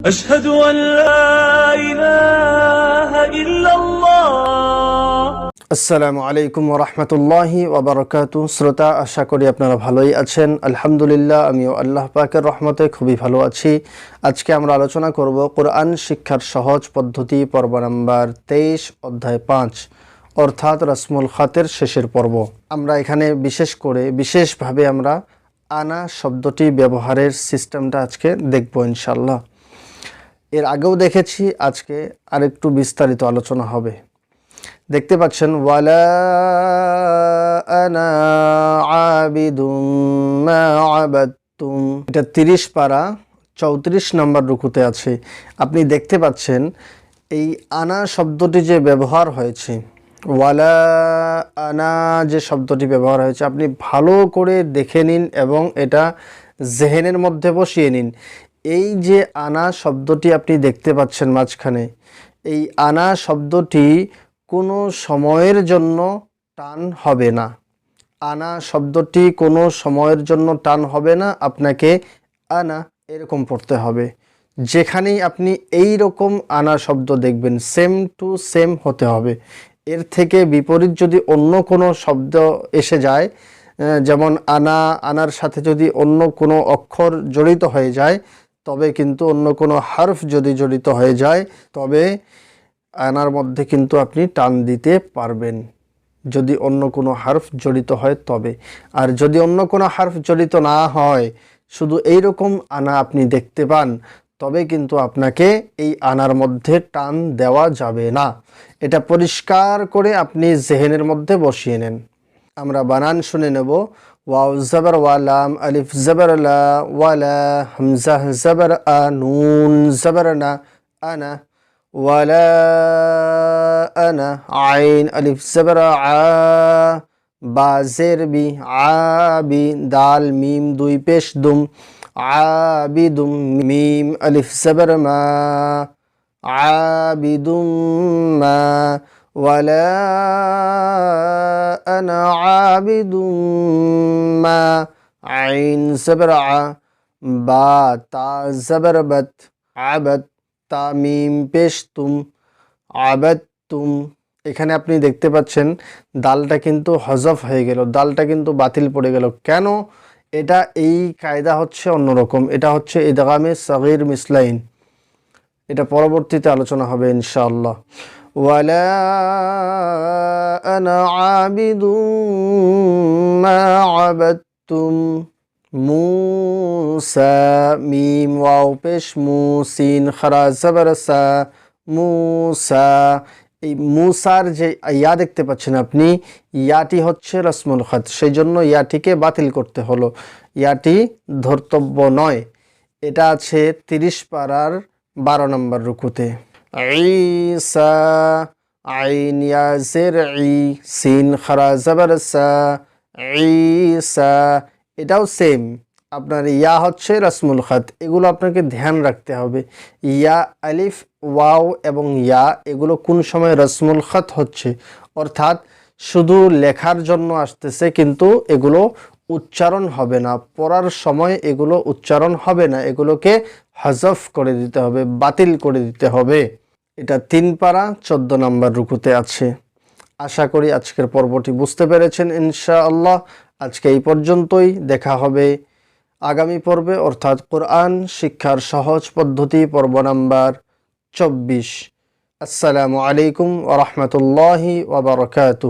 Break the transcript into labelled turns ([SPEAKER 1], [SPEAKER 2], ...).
[SPEAKER 1] أشهد أن لا إله إلا الله
[SPEAKER 2] আসসালামু আলাইকুম রহমতুল্লাহি ওবরাকাত শ্রোতা আশা করি আপনারা ভালোই আছেন আলহামদুলিল্লাহ আমিও আল্লাহ পাকের রহমতে খুবই ভালো আছি আজকে আমরা আলোচনা করব কোরআন শিক্ষার সহজ পদ্ধতি পর্ব নাম্বার তেইশ অধ্যায় পাঁচ অর্থাৎ রসমুল খাতের শেষের পর্ব আমরা এখানে বিশেষ করে বিশেষভাবে আমরা আনা শব্দটি ব্যবহারের সিস্টেমটা আজকে দেখব ইনশাল্লাহ এর আগেও দেখেছি, আজকে আরেকটু বিস্তারিত আলোচনা হবে। দেখতে পাচ্ছেন, ওয়ালা আনা আবিদুম এটা তিরিশ পারা, চৌত্রিশ নম্বর রুকুতে আছে। আপনি দেখতে পাচ্ছেন, এই আনা শব্দটি যে ব্যবহার হয়েছে, ওয়ালা আনা যে শব্দটি ব্যবহার হয়েছে, আপনি ভালো করে দেখে নিন এবং এটা জেহেনের মধ্যে বসিয়ে নিন। এই যে আনা শব্দটি আপনি দেখতে পাচ্ছেন মাঝখানে, এই আনা শব্দটি কোনো সময়ের জন্য টান হবে না। আনা শব্দটি কোনো সময়ের জন্য টান হবে না, আপনাকে আনা এরকম পড়তে হবে। যেখানেই আপনি এই রকম আনা শব্দ দেখবেন সেম টু সেম হতে হবে। এর থেকে বিপরীত যদি অন্য কোনো শব্দ এসে যায় যেমন আনা, আনার সাথে যদি অন্য কোনো অক্ষর জড়িত হয়ে যায় তবে কিন্তু অন্য কোনো হার্ফ যদি জড়িত হয়ে যায়, তবে আনার মধ্যে কিন্তু আপনি টান দিতে পারবেন। যদি অন্য কোনো হার্ফ জড়িত হয়, তবে। আর যদি অন্য কোনো হার্ফ জড়িত না হয়, শুধু এই রকম আনা আপনি দেখতে পান, তবে কিন্তু আপনাকে এই আনার মধ্যে টান দেওয়া যাবে না। এটা পরিষ্কার করে আপনি জেহেনের মধ্যে বসিয়ে নেন। আমরা বানান শুনে নেব। واو زبر والام ألف زبر لا ولا همزة زبر آ نون زبرنا أنا ولا أنا عين ألف زبر ع با بي ع بي دال ميم دوي پیش دم عابدم ميم ألف زبر ما عابد ما. ولا أنا عابد ما عين زبر ع با تا زبر بت عبد তামিম পেশতুম আবাদতুম এখানে আপনি দেখতে পাচ্ছেন দালটা কিন্তু হজফ হয়ে গেল দালটা কিন্তু বাতিল পড়ে গেল কেন এটা এই কায়দা হচ্ছে অন্যরকম এটা হচ্ছে ইদগামে সগির মিসলাইন এটা পরবর্তীতে আলোচনা হবে ইনশাআল্লাহ আনা আবিদুম মা আবাদতুম মুসা মিম ওয়াও পেশ মুসিন খারা জবর সা মুসা এই মুসার যে ইয়া দেখতে পাচ্ছেন আপনি, ইয়াটি হচ্ছে রসমুল খাত সেই জন্য ইয়াটিকে বাতিল করতে হলো। ইয়াটি ধর্তব্য নয়, এটা আছে তিরিশ পাড়ার বারো নম্বর রুকুতে। ঈসা, আইন ইয়াজের ই সিন খারা জবর সা, ঈসা। এটাও সেম আপনার ইয়া হচ্ছে রসমুল খাত। এগুলো আপনাকে ধ্যান রাখতে হবে। ইয়া আলিফ, ওয়াও এবং ইয়া, এগুলো কোন সময় রসমুল খাত হচ্ছে? অর্থাৎ শুধু লেখার জন্য আসতেছে, কিন্তু এগুলো উচ্চারণ হবে না। পড়ার সময় এগুলো উচ্চারণ হবে না। এগুলোকে হজফ করে দিতে হবে, বাতিল করে দিতে হবে। এটা তিন পারা, চোদ্দ নম্বর রুকুতে আছে। আশা করি আজকের পর্বটি বুঝতে পেরেছেন, ইনশাআল্লাহ। আজকে এই পর্যন্তই। দেখা হবে আগামী পর্বে, অর্থাৎ কোরআন শিক্ষার সহজ পদ্ধতি, পর্ব নাম্বার চব্বিশ। আসসালামু আলাইকুম ওরহমতুল্লাহি ওবরকাত